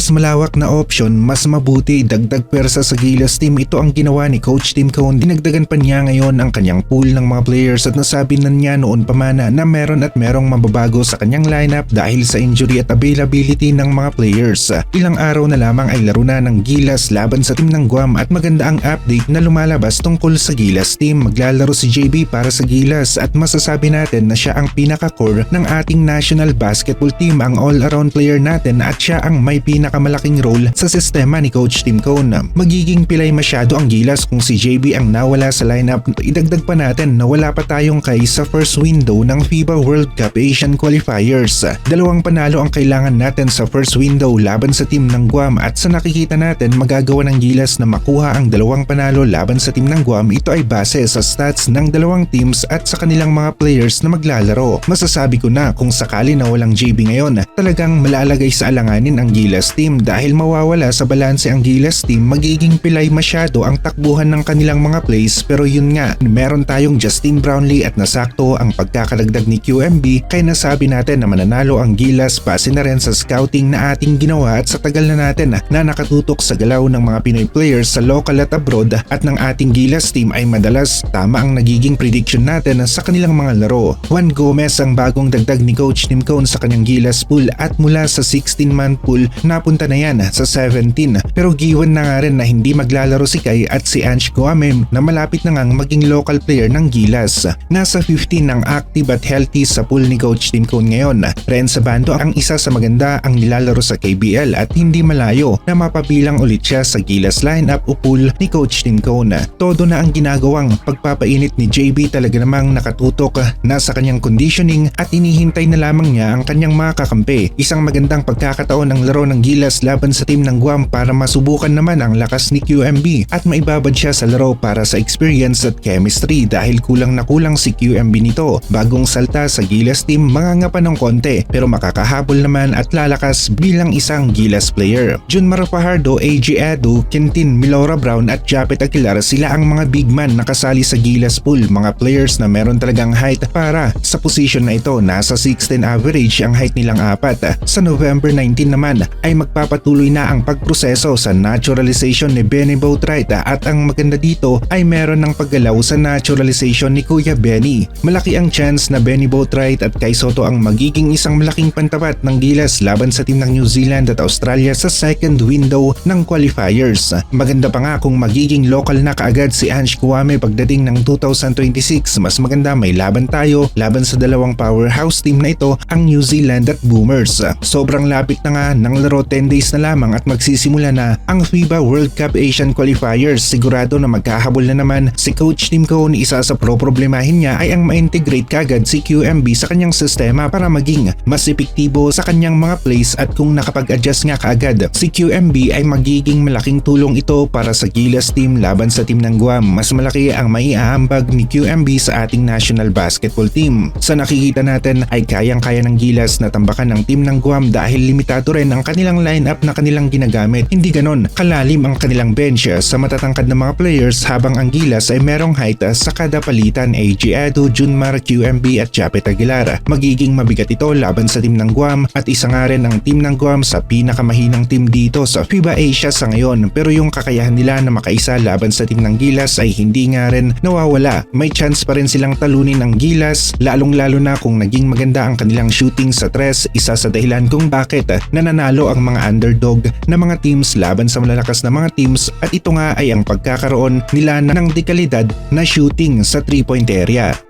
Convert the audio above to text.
mas malawak na option, mas mabuti, dagdag pwersa sa Gilas team. Ito ang ginawa ni Coach Tim Cone. Dinagdagan pa niya ngayon ang kanyang pool ng mga players at nasabi na niya noon pa mana na meron at merong mababago sa kanyang lineup dahil sa injury at availability ng mga players. Ilang araw na lamang ay laro na ng Gilas laban sa team ng Guam at maganda ang update na lumalabas tungkol sa Gilas team. Maglalaro si JB para sa Gilas at masasabi natin na siya ang pinaka-core ng ating national basketball team, ang all-around player natin at siya ang may pinakamalaking role sa sistema ni Coach Tim Cone. Magiging pilay masyado ang Gilas kung si JB ang nawala sa lineup. Idagdag pa natin na wala pa tayong kay sa first window ng FIBA World Cup Asian Qualifiers. Dalawang panalo ang kailangan natin sa first window laban sa team ng Guam at sa nakikita natin magagawa ng Gilas na makuha ang dalawang panalo laban sa team ng Guam. Ito ay base sa stats ng dalawang teams at sa kanilang mga players na maglalaro. Masasabi ko na kung sakali na walang JB ngayon, talagang malalagay sa alanganin ang Gilas team dahil mawawala sa balanse ang Gilas team magiging pilay masyado ang takbuhan ng kanilang mga plays pero yun nga, meron tayong Justin Brownlee at nasakto ang pagkakadagdag ni QMB kaya nasabi natin na mananalo ang Gilas base na rin sa scouting na ating ginawa at sa tagal na natin na nakatutok sa galaw ng mga Pinoy players sa local at abroad at ng ating Gilas team ay madalas tama ang nagiging prediction natin sa kanilang mga laro. Juan Gomez ang bagong dagdag ni Coach Tim Cone sa kanyang Gilas pool at mula sa 16-man pool napunta na yan sa 17 pero given na nga rin na hindi maglalaro si Kai at si Ange Guamem na malapit na ngang maging local player ng Gilas. Nasa 15 ang active at healthy sa pool ni Coach Tim Cone ngayon. Ren Sabando ang isa sa maganda ang nilalaro sa KBL at hindi malayo na mapabilang ulit siya sa Gilas lineup o pool ni Coach Tim Cone. Todo na ang ginagawang pagpapainit ni JB talaga namang nakatutok na sa kanyang conditioning at inihintay na lamang niya ang kanyang mga kakampi. Isang magandang pagkakataon ng laro ng Gilas laban sa team ng Guam para masubukan naman ang lakas ni QMB at maibabad siya sa laro para sa experience at chemistry dahil kulang na kulang si QMB nito. Bagong salta sa Gilas team mangangapa ng konti pero makakahabol naman at lalakas bilang isang Gilas player. Junmar Fajardo, AG Edu, Quintin Milora Brown at Japet Aguilar sila ang mga big man na kasali sa Gilas pool, mga players na meron talagang height para sa position na ito. Nasa 16 average ang height nilang apat. Sa November 19 naman ay magpapatuloy na ang pagproseso sa naturalization ni Benny Boatwright at ang maganda dito ay meron ng paggalaw sa naturalization ni Kuya Benny. Malaki ang chance na Benny Boatwright at Kai Soto ang magiging isang malaking pantapat ng Gilas laban sa team ng New Zealand at Australia sa second window ng qualifiers. Maganda pa nga kung magiging local na kaagad si Ange Kuwame pagdating ng 2026. Mas maganda may laban tayo laban sa dalawang powerhouse team na ito ang New Zealand at Boomers. Sobrang lapit na nga ng laro 10 days na lamang at magsisimula na ang FIBA World Cup Asian Qualifiers. Sigurado na magkahabol na naman si Coach Tim Cone. Isa sa pro-problemahin niya ay ang ma-integrate kagad si QMB sa kanyang sistema para maging mas epektibo sa kanyang mga plays at kung nakapag-adjust nga kaagad si QMB ay magiging malaking tulong ito para sa Gilas team laban sa team ng Guam. Mas malaki ang maiaambag ni QMB sa ating national basketball team. Sa nakikita natin ay kayang-kaya ng Gilas na tambakan ng team ng Guam dahil limitado rin ang kanilang lineup na kanilang ginagamit. Hindi ganon kalalim ang kanilang bench sa matatangkad na mga players habang ang Gilas ay merong height sa kada palitan AG Edu, Junmar, QMB at Japet Aguilar. Magiging mabigat ito laban sa team ng Guam at isa nga rin ang team ng Guam sa pinakamahinang team dito sa FIBA Asia sa ngayon pero yung kakayahan nila na makaisa laban sa team ng Gilas ay hindi nga rin nawawala. May chance pa rin silang talunin ang Gilas lalong lalo na kung naging maganda ang kanilang shooting sa tres isa sa dahilan kung bakit nananalo ang mga underdog na mga teams laban sa malalakas na mga teams at ito nga ay ang pagkakaroon nila ng dekalidad na shooting sa 3 point area.